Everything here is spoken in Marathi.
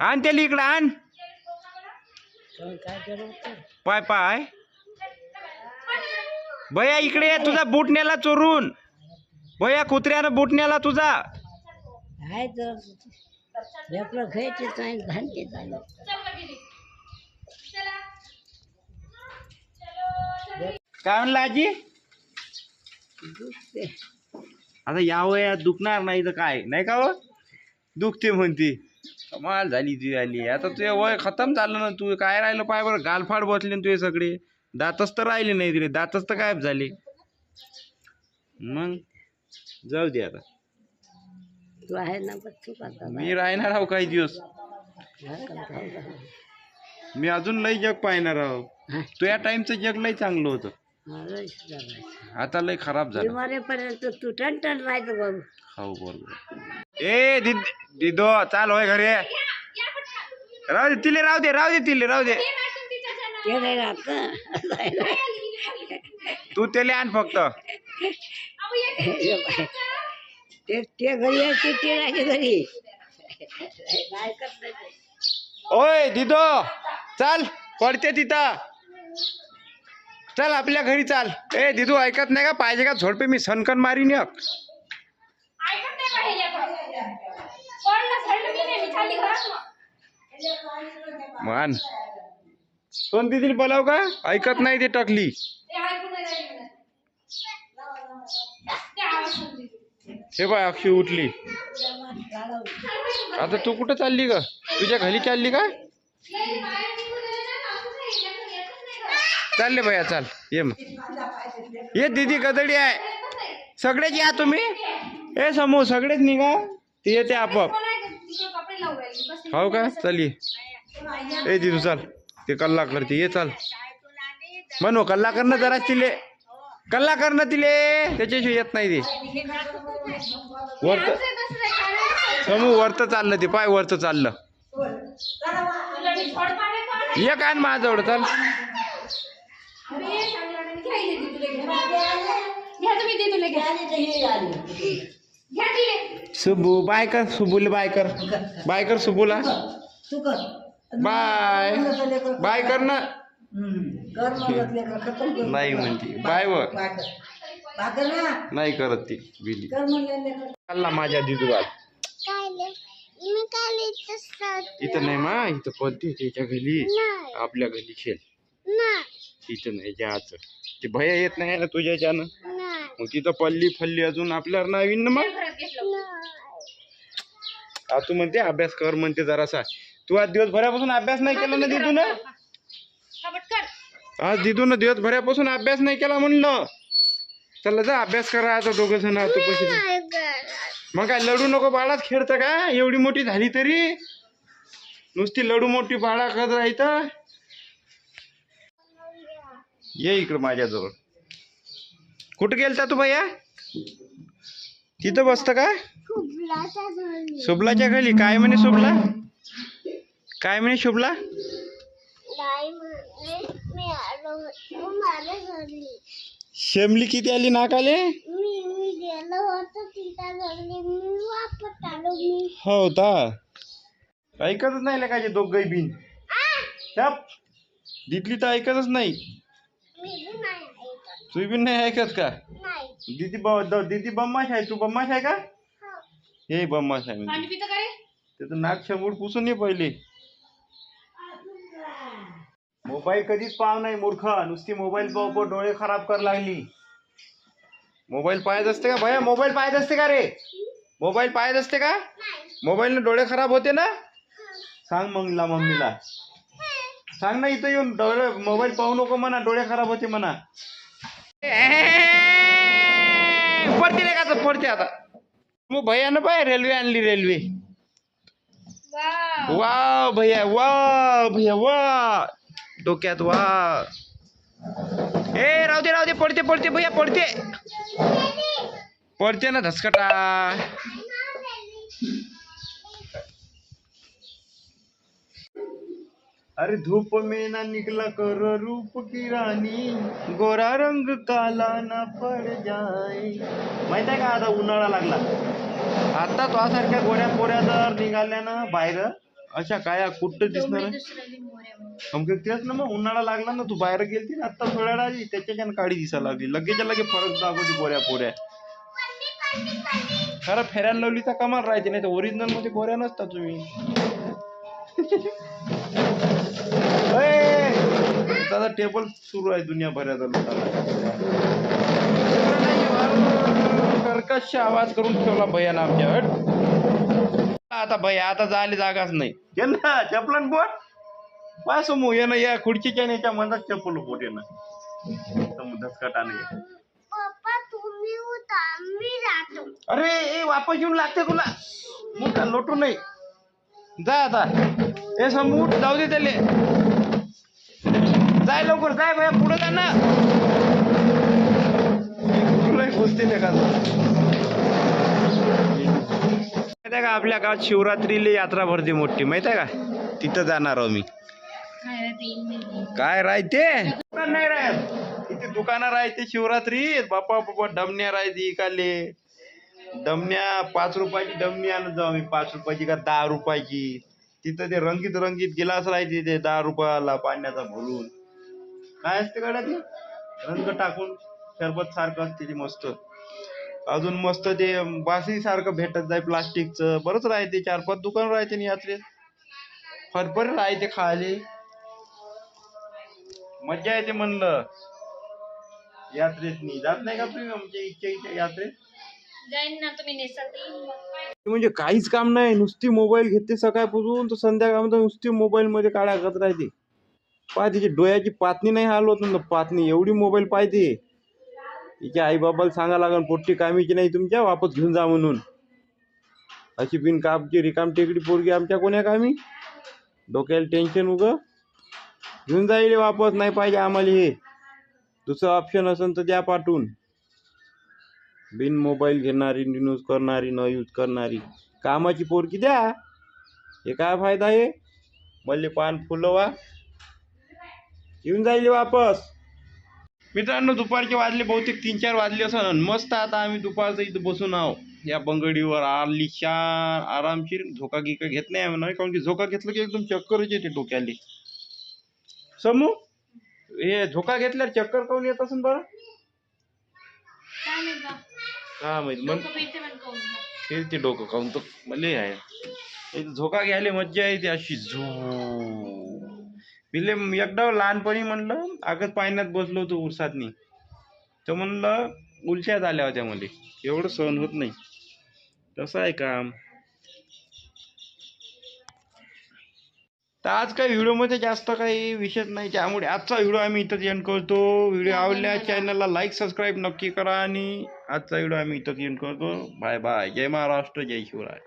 आण त्याला इकडं आण. पाय पाय. भया इकडे ये तुझा बूट नेला चोरून. भया कुत्र्यानं बूट नेला तुझा. आहे तर काय म्हणला आजी? दुखते आता या वयात दुखणार नाही तर काय नाही का हो? दुखते म्हणते. कमाल झाली तुझी आली आता तुझे वय खतम झालं ना तू. काय राहिलं पाय बरं? गालफाड बसले ना तुझे सगळे. दातच तर राहिले नाही तिथे दातच तर गायब झाले. मग? जाऊ दे आता. तू आहे ना तू मी राहणार आहो काही दिवस. मी अजून लई जग पाहणार आहो. तो या टाइमचं जग लई चांगलं होतं. आता लई खराब झालं. तू बरोबर. ए दिद दिदो चाल होय घरी. राहू दे तिले राहू दे राहू दे तिले राहू दे. ते नाही राहत तू त्याला आण फक्त. ते ते घरी आहे ते ते राहायचे घरी? काय करत नाही ते. ओय दिदो चाल पडते तिथं. चल आपल्या घरी चाल. ए दिदू ऐकत नाही का? पाहिजे का झोडपे? मी सनकन मारीन एक. ऐकत नाही. मान. सोन दिदीला बोलाव का? ऐकत नाही ते टकली. हे बाय अक्षी उठली. आता तू कुठं चालली ग? तुझ्या घरी चालली का चालले बाया चाल. ये मग. ये दीदी गदडी आहे. सगळेच या तुम्ही? ए समू सगळेच निघा. ते येते आपोआप. हो का? चल ये. ए दिदू चाल. ते कल्ला करते ये चाल. म्हणू कल्ला करणं जरा तिले. कल्ला करणं तिले. त्याच्याशिवाय येत नाही ते. वरत. समू वरत चाललं ते. पाय वरत चाललं. ये काय माझ्याजवळ चाल. सुबू बाय कर सुबूला बाय कर। बाय कर सुबूला। तू कर बाय। बाय कर ना। कर मदत लेकर खतम कर। नाही म्हणते। बाय व। भाकर भाकर ना। नाही करत ती बिली। कर म्हणले लेकर चालला माझ्या दिदू बाळ मी काल इथंच राहते. इथं नाही मा इथं पलते त्याच्या घरी. नाही. आपल्या घरी खेळ. नाही. तिथं नाही जायचं. ते भया येत नाही ना तुझ्या याच्यानं मग तिथं पल्ली फल्ली अजून आपल्याला नवीन ना मग? आ, तू म्हणते अभ्यास कर म्हणते जरासा. तू आज दिवसभरापासून अभ्यास नाही केला ना दिदू ना आज दिदू ना दिवसभरापासून अभ्यास नाही केला म्हणलं. चला जा अभ्यास करा आता दोघ जण तू पैसे मग काय लडू नको बाळाच खेळतं का? एवढी मोठी झाली तरी? नुसती लडू मोठी बाळा करत राहतं? ये इकडं माझ्याजवळ. कुठं गेलता तू भैया? तिथं बसत का. शुभलाच्या खाली काय म्हणे शुभला? काय म्हणे शुभला? शेमली किती आली नाकाले? हो ता ऐकतच नाही का दोघही बिन. दिदली तर ऐकतच नाही. मी बी नाही ऐकत तू बिन नाही। ऐकत का दीदी दीदी बम्माश आहे तू बम्माश आहे का? हो. हे बम्माश आहे पाणी म्हणजे? त्याचं नाक शंभूड पुसून ये पहिले। मोबाईल कधीच पाव नाही मूर्ख। नुसती मोबाईल पाहू पाहू डोळे खराब कर लागली। मोबाईल पाहत असते का भया? मोबाईल पाहत असते का रे? मोबाईल पाहत असते का? मोबाईलने डोळे खराब होते ना? सांग मंगला मम्मीला। सांग ना इथं येऊन डोळे मोबाईल पाहू नको म्हणा डोळे खराब होते म्हणा. पडते रे का पडते आता. मग भैयानं पाय रेल्वे आणली रेल्वे. वाव. वा भैया वा भैया वा डोक्यात वा ए राहू दे राहू दे पडते पडते भैया पडते. पडते ना धसकटा. अरे धूप में ना निकला कर रूप की रानी। गोरा रंग काला ना पड जाय माहीत आहे का आता उन्हाळा लागला? आता तो सारख्या गोऱ्या पोऱ्या जर निघाल्या ना बाहेर अशा काया कुठं दिसणार आहे? तेच ना मग उन्हाळा लागला ना तू बाहेर गेलती ना आता थोड्या वेळा आधी त्याच्याच्यानं काळी दिसायला लागली. लगेच लगे फरक दाखवते गोऱ्या पोऱ्या. खरं फेऱ्याला लावलीचा कमाल राहायचे नाही तर ओरिजिनलमध्ये गोऱ्या नसता तुम्ही. टेबल सुरू आहे दुनियाभराचा लोकांना कर्कश आवाज करून ठेवला भैयानं आमच्या हट. आता भैया आता जायला जागाच नाही. ये ना चपलन बोट. पाय समू ये ना या खुर्चीच्या आणि याच्या मधात चप्पल बोट ये ना धसकटा नाही पप्पा तुम्ही उठा मी जातो. अरे ए वापस येऊन लागते तुला. मोठा लोटू नाही जा आता. ए समूट जाऊ दे त्याले. जाय लवकर जाय भैया पुढे जा ना. नाही माहिती आहे का आपल्या गावात शिवरात्रीला यात्रा भरते मोठी माहिती आहे का? तिथं जाणार आहो मी. काय राहते? दुकान नाही राहत. इथे दुकानं राहते शिवरात्री बापा बापा डमण्या राहते इकाले डमण्या पाच रुपयाची डमणी आणत जाऊ आम्ही. पाच रुपयाची का दहा रुपयाची. तिथं ते रंगीत रंगीत गिलास राहते ते दहा रुपयाला पाण्याचा भरून. काय असते गाड्या ते? रंग टाकून सरबत सारखं असते ते मस्त. अजून मस्त ते बासरी सारखं भेटत जाय प्लास्टिकचं. बरंच राहते चार पाच दुकान राहते ना यात्रेत फरफर राहते खायले. मज्जा येते म्हणलं. यात्रेत नी जात नाही का तुम्ही आमच्या इच्छा इच्छा यात्रेत? जाईन ना तुम्ही नेसाल म्हणजे काहीच काम नाही. नुसती मोबाईल घेते सकाळपासून तर संध्याकाळपर्यंत नुसती मोबाईल मध्ये काढा करत राहते. पाय तिची डोळ्याची पातणी नाही हालवत ना पातणी एवढी मोबाईल पाहिजे तिच्या आई बाबाला सांगा लागन पोट्टी कामीची नाही तुमच्या वापस घेऊन जा म्हणून. अशी बिन कापची रिकाम टेकडी पोरगी आमच्या कोण्या कामी? डोक्याला टेन्शन उग. घेऊन जाईल वापस नाही पाहिजे आम्हाला हे. दुसरं ऑप्शन असेल तर द्या पाठवून. बिन मोबाईल घेणारी न्यूज करणारी न यूज करणारी. कामाची पोरकी द्या. हे काय फायदा आहे? मल्ली पान फुलवा. येऊन जाईल वापस. मित्रांनो दुपारचे वाजले बहुतेक तीन चार वाजले असं मस्त आता आम्ही दुपारचं इथं बसून आहो. या बंगडीवर आलिशान आरामशीर. झोका गिका घेत नाही आम्ही नाही कारण की झोका घेतलं की एकदम चक्करच येते डोक्याले. समू? हे झोका घेतल्यावर चक्कर काऊन येत असेल बरं? हा माहीत मग. फिरते डोकं खाऊन. तर मले आहे. झोका घ्यायला मज्जा येते अशी झू. पिले एकदा लहानपणी म्हणलं आगत पाण्यात बसलो होतो उरसातनी. तर म्हणलं उलट्या आल्या होत्या मध्ये एवढं सहन होत नाही. तसं आहे काम. तर आज काही व्हिडिओमध्ये जास्त काही विषय नाही. त्यामुळे आजचा व्हिडिओ आम्ही इथंच एंड करतो. व्हिडिओ आवडल्या चॅनलला लाईक सबस्क्राईब नक्की करा आणि आजचा व्हिडिओ आम्ही इथंच एंड करतो. बाय बाय जय महाराष्ट्र. जय शिवराय.